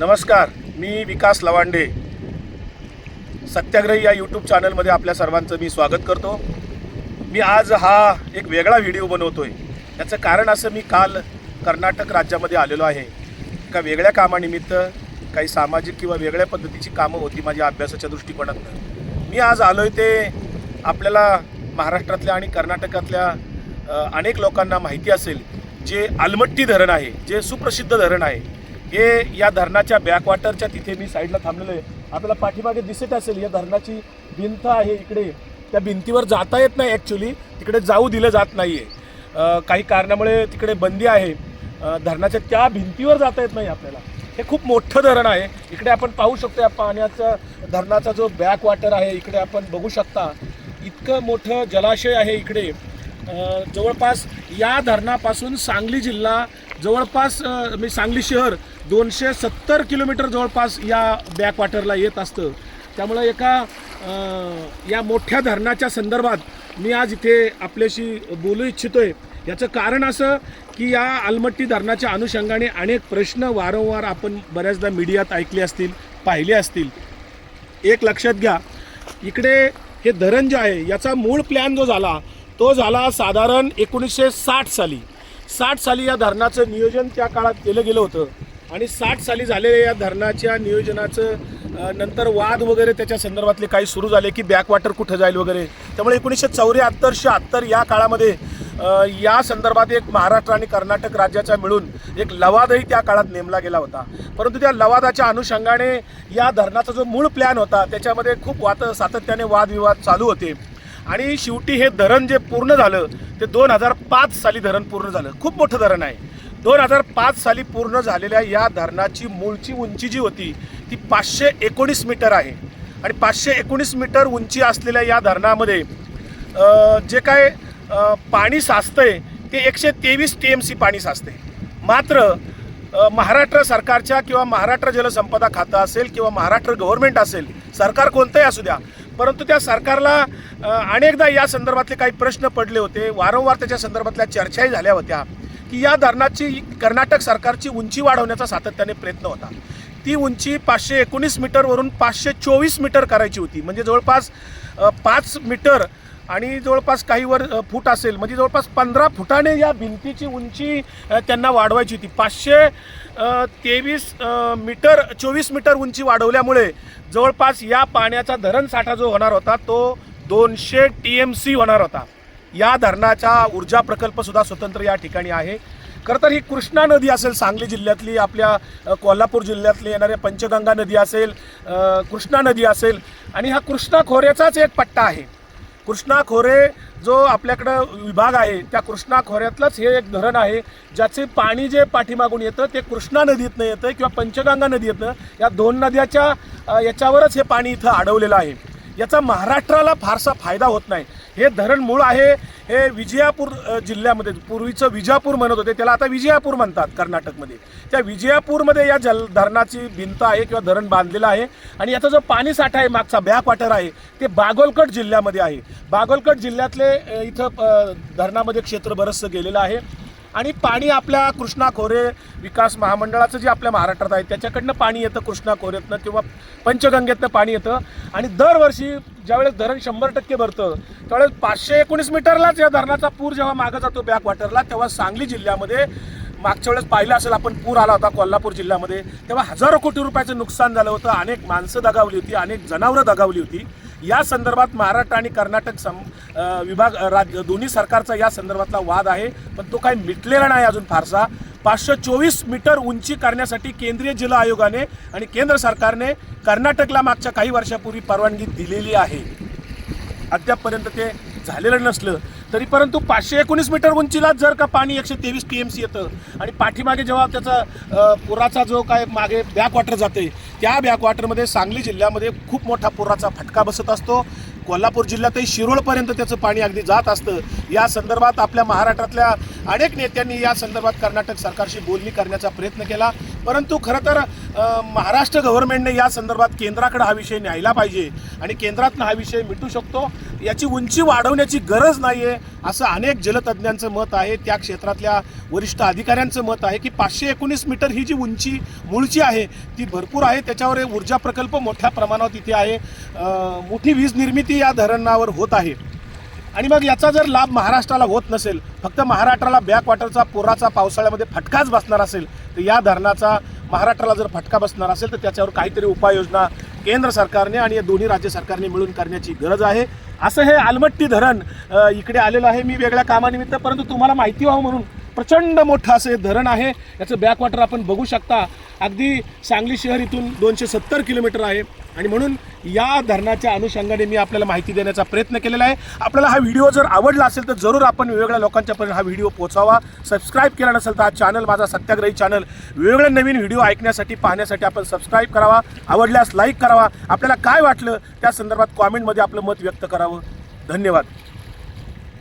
नमस्कार मी विकास लवांडे. सत्याग्रही या यूट्यूब चॅनलमध्ये आपल्या सर्वांचं मी स्वागत करतो. मी आज हा एक वेगळा व्हिडिओ बनवतो आहे त्याचं कारण असं मी काल कर्नाटक राज्यामध्ये आलेलो आहे. एका वेगळ्या कामानिमित्त काही सामाजिक किंवा वेगळ्या पद्धतीची कामं होती माझ्या अभ्यासाच्या दृष्टिकोनातून मी आज आलो आहे ते आपल्याला महाराष्ट्रातल्या आणि कर्नाटकातल्या अनेक लोकांना माहिती असेल जे आलमट्टी धरण आहे जे सुप्रसिद्ध धरण आहे. हे या धरणाच्या बॅकवॉटरच्या तिथे मी साईडला थांबलेलो आहे. आपल्याला पाठीमागे दिसत असेल या धरणाची भिंत आहे इकडे. त्या भिंतीवर जाता येत नाही ॲक्च्युली तिकडे जाऊ दिलं जात नाही आहे काही कारणामुळे तिकडे बंदी आहे. धरणाच्या त्या भिंतीवर जाता येत नाही आपल्याला. हे खूप मोठं धरण आहे. इकडे आपण पाहू शकतो या पाण्याचा धरणाचा जो बॅक वॉटर आहे इकडे आपण बघू शकता. इतकं मोठं जलाशय आहे इकडे. जवळपास या धरणापासून सांगली जिल्हा जवळपास मी सांगली शहर दोनशे सत्तर किलोमीटर जवळपास या बॅकवॉटरला येत असतं. त्यामुळं एका या मोठ्या धरणाच्या संदर्भात मी आज इथे आपल्याशी बोलू इच्छितोय. याचं कारण असं की या आलमट्टी धरणाच्या अनुषंगाने अनेक प्रश्न वारंवार आपण बऱ्याचदा मीडियात ऐकले असतील पाहिले असतील. एक लक्षात घ्या इकडे हे धरण जे आहे याचा मूळ प्लॅन जो झाला तो झाला साधारण एकोणीसशे साठ साली. साठ साली या धरणाचं नियोजन त्या काळात केलं गेलं होतं. आणि साठ साली झालेल्या या धरणाच्या नियोजनाचं नंतर वाद वगैरे त्याच्या संदर्भातले काही सुरू झाले की बॅकवॉटर कुठं जाईल वगैरे. त्यामुळे एकोणीसशे चौऱ्याहत्तर शहात्तर या काळामध्ये या संदर्भात एक महाराष्ट्र आणि कर्नाटक राज्याचा मिळून एक लवादही त्या काळात नेमला गेला होता. परंतु त्या लवादाच्या अनुषंगाने या धरणाचा जो मूळ प्लॅन होता त्याच्यामध्ये खूप वात सातत्याने वादविवाद चालू होते. आणि शेवटी हे धरण जे पूर्ण झालं ते दोन हजार पाच साली धरण पूर्ण झालं. खूप मोठं धरण आहे. दोन हजार पाच साली पूर्ण झालेल्या या धरणाची मूळची उंची जी होती ती पाचशे एकोणीस मीटर आहे. आणि पाचशे एकोणीस मीटर उंची असलेल्या या धरणामध्ये जे काय पाणी साचतंय ते एकशे तेवीस टी एम सी पाणी साचते मात्र महाराष्ट्र सरकारच्या किंवा महाराष्ट्र जलसंपदा खातं असेल किंवा महाराष्ट्र गव्हर्नमेंट असेल सरकार कोणतंही असू द्या परंतु त्या सरकारला अनेकदा या संदर्भातले काही प्रश्न पडले होते. वारंवार त्याच्या संदर्भातल्या चर्चाही झाल्या होत्या की या धरणाची कर्नाटक सरकारची उंची वाढवण्याचा सातत्याने प्रयत्न होता. ती उंची पाचशे एकोणीस मीटरवरून पाचशे चोवीस मीटर करायची होती. म्हणजे जवळपास पाच मीटर आणि जवळपास काही वर फूट असेल म्हणजे जवळपास पंधरा फुटाने या भिंतीची उंची त्यांना वाढवायची होती. पाचशे तेवीस मीटर चोवीस मीटर उंची वाढवल्यामुळे जवळपास या पाण्याचा धरण साठा जो होणार होता तो दोनशे टी एम सी होणार होता. या धरणाचा ऊर्जा प्रकल्पसुद्धा स्वतंत्र या ठिकाणी आहे. खरं तर ही कृष्णा नदी असेल सांगली जिल्ह्यातली आपल्या कोल्हापूर जिल्ह्यातली येणाऱ्या पंचगंगा नदी असेल कृष्णा नदी असेल. आणि हा कृष्णा खोऱ्याचाच एक पट्टा आहे. कृष्णा खोरे जो आपल्याकडं विभाग आहे त्या कृष्णा खोऱ्यातलंच हे एक धरण आहे ज्याचे पाणी जे पाठीमागून येतं ते कृष्णा नदीतनं येतं किंवा पंचगंगा नदीतनं या दोन नद्याच्या याच्यावरच हे पाणी इथं अडवलेलं आहे. याचा महाराष्ट्राला फारसा फायदा होत नाही. हे धरण मूळ आहे हे विजयापूर जिल्ह्यामध्ये पूर्वीचं विजापूर म्हणत होते त्याला आता विजयापूर म्हणतात कर्नाटकमध्ये. त्या विजयापूरमध्ये या जल धरणाची भिंत आहे किंवा धरण बांधलेलं आहे आणि याचा जो पाणी साठा आहे मागचा बॅक वॉटर आहे ते बागोलकट जिल्ह्यामध्ये आहे. बागोलकट जिल्ह्यातले इथं धरणामध्ये क्षेत्र बरंचसं गेलेलं आहे. आणि पाणी आपल्या कृष्णा खोरे विकास महामंडळाचं जे आपल्या महाराष्ट्रात आहे त्याच्याकडनं पाणी येतं कृष्णा खोऱ्यातनं किंवा पंचगंगेतनं पाणी येतं. आणि दरवर्षी ज्यावेळेस धरण शंभर टक्के भरतं त्यावेळेस पाचशे एकोणीस मीटरलाच या धरणाचा पूर जेव्हा मागं जातो बॅक वॉटरला तेव्हा सांगली जिल्ह्यामध्ये मागच्या वेळेस पाहिलं असेल आपण पूर आला होता कोल्हापूर जिल्ह्यामध्ये तेव्हा हजारो कोटी रुपयाचं नुकसान झालं होतं अनेक माणसं दगावली होती अनेक जनावरं दगावली होती. या संदर्भात महाराष्ट्र आणि कर्नाटक सम विभाग राज्य दोन्ही सरकारचा या संदर्भातला वाद आहे पण तो काही मिटलेला नाही अजून फारसा. पाचशे चोवीस मीटर उंची करण्यासाठी केंद्रीय जिल्हा आयोगाने आणि केंद्र सरकारने कर्नाटकला मागच्या काही वर्षापूर्वी परवानगी दिलेली आहे. अद्यापपर्यंत ते झालेलं नसलं. तरी परंतु पाचशे एकोणीस मीटर उंचीला जर का पाणी एकशे तेवीस टी एम सी येतं आणि पाठीमागे जेव्हा त्याचा पुराचा जो काय मागे बॅकवॉटर जाते त्या बॅकवॉटरमध्ये सांगली जिल्ह्यामध्ये खूप मोठा पुराचा फटका बसत असतो. कोल्हापूर जिल्ह्यातही शिरोळपर्यंत त्याचं पाणी अगदी जात असतं. या संदर्भात आपल्या महाराष्ट्रातल्या अनेक नेत्यांनी या संदर्भात कर्नाटक सरकारशी बोलणी करण्याचा प्रयत्न केला. परंतु खरं तर महाराष्ट्र गव्हर्नमेंटने या संदर्भात केंद्राकडे हा विषय न्यायला पाहिजे आणि केंद्रातनं हा विषय मिटू शकतो. याची उंची वाढवण्याची गरज नाही आहे असं अनेक जलतज्ज्ञांचं मत आहे. त्या क्षेत्रातल्या वरिष्ठ अधिकाऱ्यांचं मत आहे की पाचशे एकोणीस मीटर ही जी उंची मूळची आहे ती भरपूर आहे. त्याच्यावर ऊर्जा प्रकल्प मोठ्या प्रमाणात इथे आहे. मोठी वीज निर्मिती या धरणावर होत आहे. आणि मग याचा जर लाभ महाराष्ट्राला होत नसेल फक्त महाराष्ट्राला बॅकवॉटरचा पुराचा पावसाळ्यामध्ये फटकाच बसणार असेल तर या धरणाचा महाराष्ट्राला जर फटका बसणार असेल तर त्याच्यावर काहीतरी उपाययोजना केंद्र सरकारने आणि या दोन्ही राज्य सरकारने मिळून करण्याची गरज आहे. असं हे आलमट्टी धरण इकडे आलेलं आहे. मी वेगळ्या कामानिमित्त परंतु तुम्हाला माहिती व्हावं म्हणून प्रचंड मोठं असं हे धरण आहे. याचं बॅकवॉटर आपण बघू शकता. अगदी सांगली शहर इथून दोनशे सत्तर किलोमीटर आहे. आणि म्हणून या धरणाच्या अनुषंगाने मी आपल्याला माहिती देण्याचा प्रयत्न केलेला आहे. आपल्याला हा व्हिडिओ जर आवडला असेल तर जरूर आपण वेगवेगळ्या लोकांच्यापर्यंत हा व्हिडिओ पोहोचावा. सबस्क्राईब केला नसेल तर हा चॅनल माझा सत्याग्रही चॅनल वेगवेगळे नवीन व्हिडिओ ऐकण्यासाठी पाहण्यासाठी आपण सबस्क्राईब करावा. आवडल्यास लाईक करावा. आपल्याला काय वाटलं त्या संदर्भात कॉमेंटमध्ये आपलं मत व्यक्त करावं. धन्यवाद.